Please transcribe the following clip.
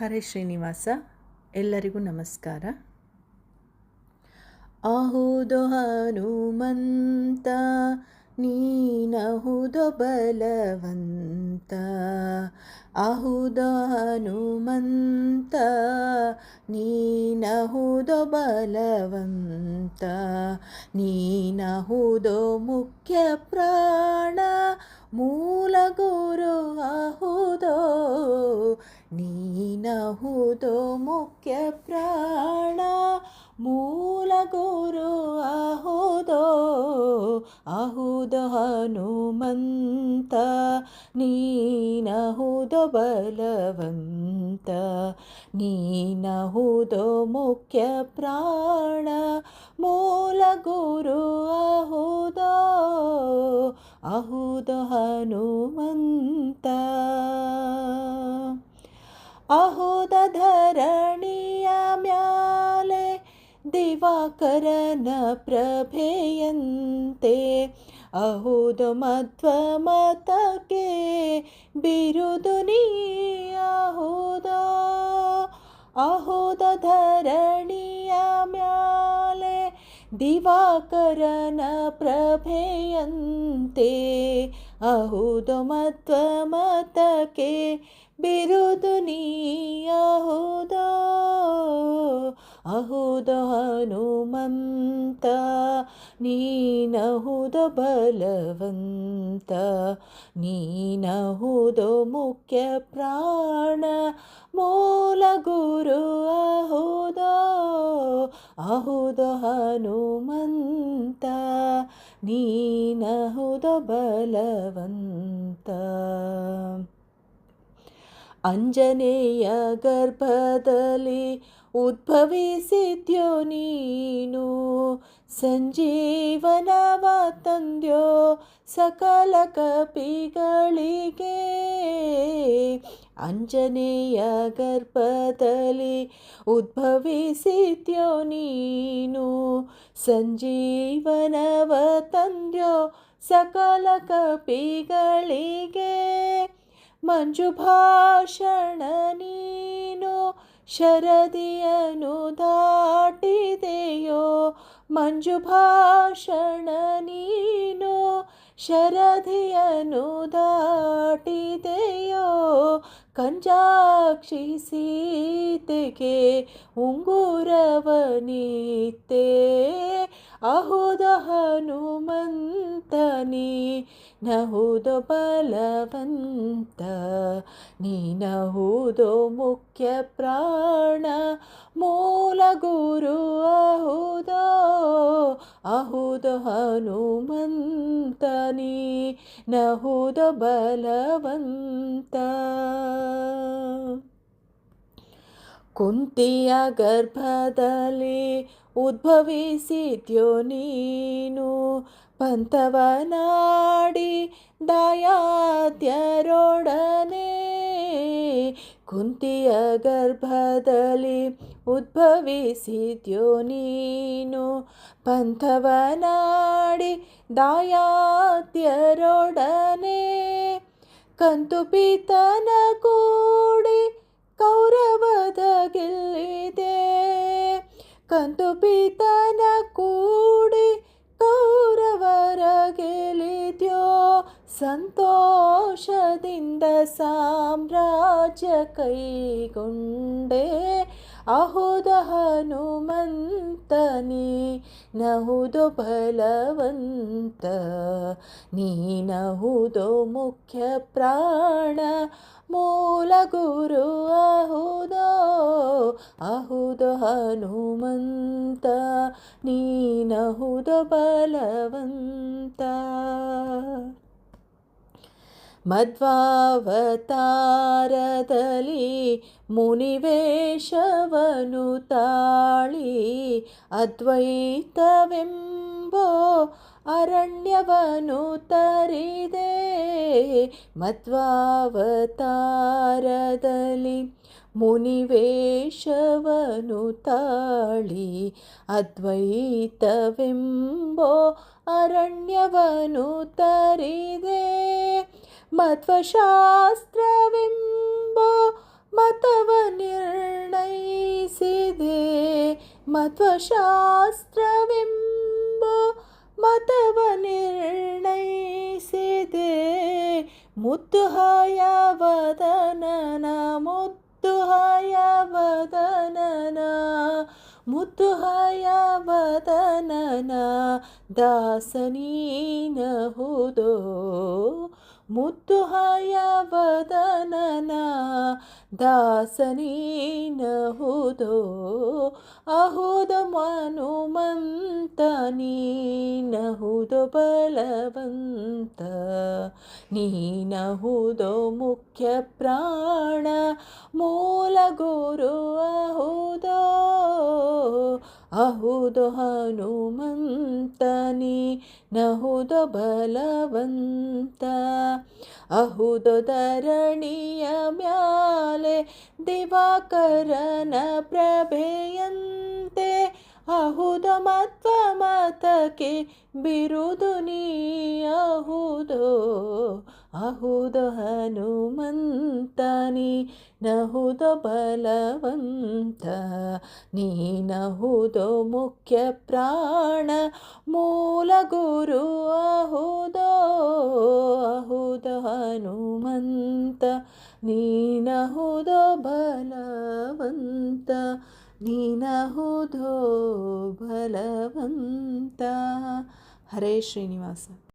ಹರೇ ಶ್ರೀನಿವಾಸ, ಎಲ್ಲರಿಗೂ ನಮಸ್ಕಾರ. ಆಹುದು ಹನುಮಂತ ನೀನಹುದು ಬಲವಂತ ಆಹುದು ಹನುಮಂತ ನೀನಹುದು ಬಲವಂತ ನೀನಹುದು ಮುಖ್ಯ ಪ್ರಾಣ, ಮೂಲ ಗುರು ಆಹುದೋ ನೀನಹುದು ಮುಖ್ಯ ಪ್ರಾಣ ಮೂಲ ಗುರು ಅಹುದೋ ಅಹುದ ಹನುಮಂತ ನೀನಹುದು ಬಲವಂತ ನೀನಹುದು ಮುಖ್ಯ ಪ್ರಾಣ ಮೂಲ ಗುರು ಅಹುದೋ ಅಹುದ ಹನುಮಂತ ಆಹುದ ಧರಣಿಯ ಮ್ಯಾಲೆ ದಿವಾಕರನ ಪ್ರಭೆಯಂತೆ. ಅಹುದು ಮಧ್ವ ಮತಕ್ಕೆ ಬಿರುದು ನೀಹುದೋ ಅಹುದ. ಧರಣಿಯ ಮ್ಯಾಲೆ ದಿವಾಕರನ ಪ್ರಭೆಯಂತೆ. ಅಹುದು ಮಧ್ವ ಮತಕ್ಕೆ ಬಿರುದು ನೀಯಹುದೋ ಅಹುದು ಹನುಮಂತ, ನೀನಹುದ ಬಲವಂತ, ನೀನಹುದ ಮುಖ್ಯ ಪ್ರಾಣ, ಮೂಲ ಗುರು ಅಹುದ ಅಹುದ ಹನುಮಂತ, ನೀನಹುದ ಬಲವಂತ. ಅಂಜನೇಯ ಗರ್ಭದಲ್ಲಿ ಉದ್ಭವಿಸಿದ್ಯೋ ನೀನು. ಸಂಜೀವನವ ತಂದ್ಯೋ ಸಕಲ ಕಪಿಗಳಿಗೆ. ಅಂಜನೇಯ ಗರ್ಭದಲ್ಲಿ ಉದ್ಭವಿಸಿದ್ಯೋ ನೀನು. ಸಂಜೀವನವ ತಂದ್ಯೋ ಸಕಲ ಕಪಿಗಳಿಗೆ. ಮಂಜುಭಾಷಣ ನೀನು ಶರದಿಯನು ದಾಟಿದೆಯೋ? ಮಂಜುಭಾಷಣ ನೀನು ಶರದಿಯನು ದಾಟಿದೆಯೋ? ಕಂಜಾಕ್ಷಿ ಸೀತೆಗೆ ಉಂಗುರವನಿತ್ತೆ ಅಹುದ ಹನುಮಂತನಿ, ನಹುದು ಬಲವಂತ. ನೀನಹುದು ಮುಖ್ಯ ಪ್ರಾಣ, ಮೂಲ ಗುರು ಅಹುದ. ಅಹುದ ಹನುಮಂತನಿ, ನಹುದು ಬಲವಂತ. ಕುಂತಿಯ ಗರ್ಭದಲ್ಲಿ ಉದ್ಭವಿಸಿದ್ಯೋ ನೀನು? ಪಂಥವನಾಡಿ ದಾಯಾದ್ಯರೊಡನೆ ಕುಂತಿಯ ಗರ್ಭದಲ್ಲಿ ಉದ್ಭವಿಸಿದ್ಯೋ ನೀನು? ಪಂಥವನಾಡಿ ದಯಾತ್ಯರೊಡನೆ ಕಂತು ಪಿತನ ಕೂಡಿ ಪೀತನ ಕೂಡಿ ಕೌರವರ ಗೆಲಿದ್ಯೋ ಸಂತೋಷದಿಂದ ಸಾಮ್ರಾಜ್ಯ ಕೈಗೊಂಡೆ ಅಹುದ ಹನುಮಂತನಿ ನಹುದು ಬಲವಂತ. ನೀನಹುದು ಮುಖ್ಯ ಪ್ರಾಣ ಮೂಲ ಗುರು ಅಹುದೋ. ಅಹುದ ಹನುಮಂತ ನೀನಹುದು ಬಲವಂತ. ಮಧ್ವಾವತಾರದಲ್ಲಿ ಮುನಿವೇಶವನು ತಾಳಿ ಅದ್ವೈತವೆಂಬೋ ಅರಣ್ಯವನು ತರಿದೆ. ಮಧ್ವಾವತಾರದಲ್ಲಿ ಮುನಿವೇಶವನು ತಾಳಿ ಅದ್ವೈತವೆಂಬೋ ಅರಣ್ಯವನು ತರಿದೆ. ಮಧ್ವಶಾಸ್ತ್ರವೆಂಬ ಮತವ ನಿರ್ಣಯಿಸಿದೆ. ಮಧ್ವಶಾಸ್ತ್ರವೆಂಬ ಮತವ ನಿರ್ಣಯಿಸಿದೆ. ಮುದ್ದು ವದನನ ಮುದ್ದು ವದನನ ಮುದ್ದು ವದನನ ದಾಸನೀನಹುದೋ ಮುದ್ದು ವದನನ ದಾಸನೀನಹುದೋ ಅಹುದ ಮನುಮಂತ, ನೀನಹುದೋ ಬಲವಂತ, ನೀನಹುದೋ ಮುಖ್ಯ ಪ್ರಾಣ, ಮೂಲ ಗುರು ಅಹುದೋ ಅಹುದೋ ಹನುಮಂತ, ನೀನಹುದೋ ಬಲವಂತ, ಅಹುದೋ ಧರಣಿಯ ಮ್ಯಾಲೆ ದಿವಾಕರನ ಪ್ರಭೆಯಂತೆ ಅಹುದ ಮತ್ವ ಮತಕ್ಕೆ ಬಿರುದು ನೀ ಅಹುದೋ, ಅಹುದ ಹನುಮಂತನಿ ನಹುದ ಬಲವಂತ ನೀನಹುದೋ ಮುಖ್ಯ ಪ್ರಾಣ, ಮೂಲ ಗುರು ಅಹುದೋ, ಅಹುದ ಹನುಮಂತ ನೀನಹುದೋ ಬಲವಂತ. ನೀನಹುದೋ ಬಲವಂತ. ಹರೇ ಶ್ರೀನಿವಾಸ.